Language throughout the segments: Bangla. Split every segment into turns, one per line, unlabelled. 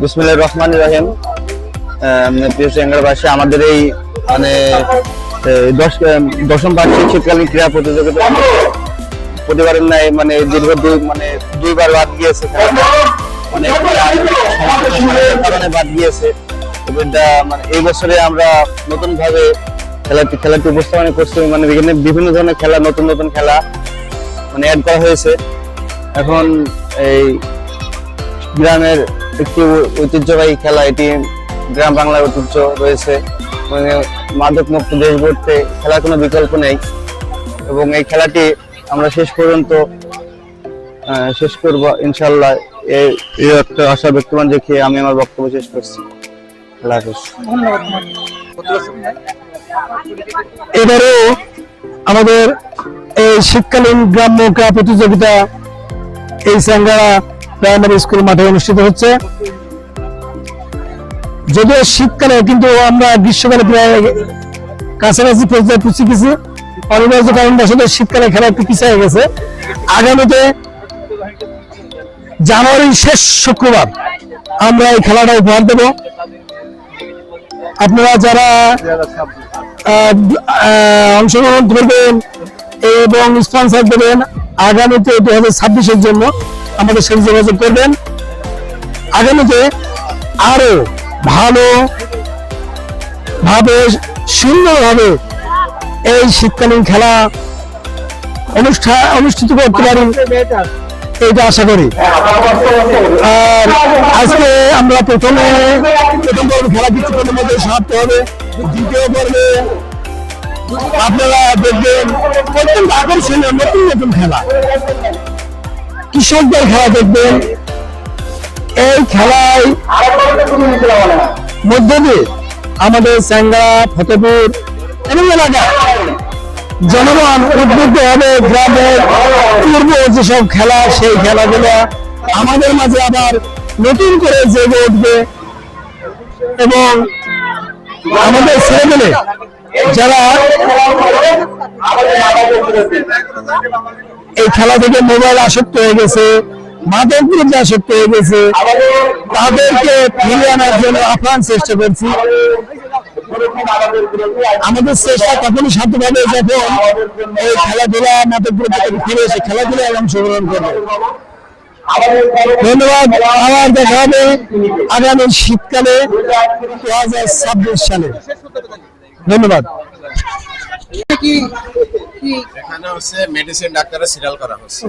বিসমুল্লাহ রহমান রহিম। প্রিয় চেঙ্গারবাসী আমাদের এই মানে দশম বার্ষিক শীতকালীন ক্রীড়া প্রতিযোগিতা প্রতিবারের ন্যায় মানে দীর্ঘ দুই মানে দুইবার বাদ গিয়েছে। মানে এই বছরে আমরা নতুন ভাবে খেলাটি মানে বিভিন্ন ধরনের খেলা নতুন নতুন খেলা মানে অ্যাড করা হয়েছে এখন এই গ্রামের একটি ঐতিহ্যবাহী খেলা এটি গ্রাম বাংলার ঐতিহ্য রয়েছে মানে মাদক মুক্ত দেশ গড়তে খেলার কোনো বিকল্প নেই এবং এই খেলাটি আমরা শেষ পর্যন্ত শেষ করব ইনশাল্লাহ এই আশা ব্যক্তমান রেখে আমি আমার বক্তব্য শেষ করছি। আল্লাহ হাফেজ।
এবারেও আমাদের এই শীতকালীন গ্রাম্য ক্রীড়া প্রতিযোগিতা এই স্যাঙ্গারা প্রাইমারি স্কুল মাঠে অনুষ্ঠিত হচ্ছে। যদিও শীতকালে কিন্তু আমরা গ্রীষ্মকালে প্রায় কাছাকাছি পর্যায়ে পৌঁছে গেছি অনিবার্য কারণ আসলে শীতকালে খেলা একটু পিছিয়ে গেছে। আগামীতে জানুয়ারির শেষ শুক্রবার আমরা এই খেলাটা উপহার দেব। আপনারা যারা অংশগ্রহণ করবেন এবং স্পন্সর দেবেন, আগামীতে দু হাজার ছাব্বিশের জন্য আমাদের সাথে যোগাযোগ করবেন। আগামীতে আরও ভালো ভাবে, সুন্দরভাবে এই শীতকালীন খেলা অনুষ্ঠান অনুষ্ঠিত করতে পারি। এইটা আশা করি। আর আজকে আমরা প্রথমে প্রথম পর্ব খেলা কিছুক্ষণের মধ্যে সমাপ্ত হবে। দ্বিতীয় পর্বে আপনারা দেখবেন অত্যন্ত আকর্ষণীয় নতুন নতুন খেলা। কৃষকদের খেলা দেখবেন। এই খেলায় মধ্য দিয়ে আমাদের স্যাঙ্গা ফতেপুর এবং এলাকা জনগণ উদ্বুদ্ধ হবে গ্রামের পূর্ব যেসব খেলা, সেই খেলাগুলো আমাদের মাঝে আবার নতুন করে জেগে উঠবে এবং আমাদের ছেলেমেলে যারা এই খেলা থেকে মোবাইল আসক্ত হয়ে গেছে মাদক বিরুদ্ধে আসক্ত হয়ে গেছে, তাদেরকে ফিরিয়ে আনার জন্য আপ্রাণ চেষ্টা করছি। আমাদের চেষ্টা তখনই সাধ্য পাবে যখন এই খেলাধুলা মাদক বিরুদ্ধে ফিরে এসে খেলাধুলায় অংশগ্রহণ করবে। ধন্যবাদ। আবার দেখা হবে আগামী শীতকালে দু হাজার ছাব্বিশ সালে। ধন্যবাদ।
এখানে হচ্ছে মেডিসিন ডাক্তারের সিরিয়াল করা হচ্ছে।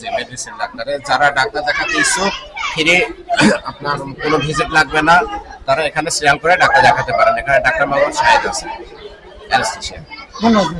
যে মেডিসিন ডাক্তারে যারা ডাক্তার দেখাতে ইচ্ছুক ফিরে আপনার কোনো ভিজিট লাগবে না। তারা এখানে সিরিয়াল করে ডাক্তার দেখাতে পারেন। এখানে ডাক্তার বাবু সাহেব আছে
ধন্যবাদ।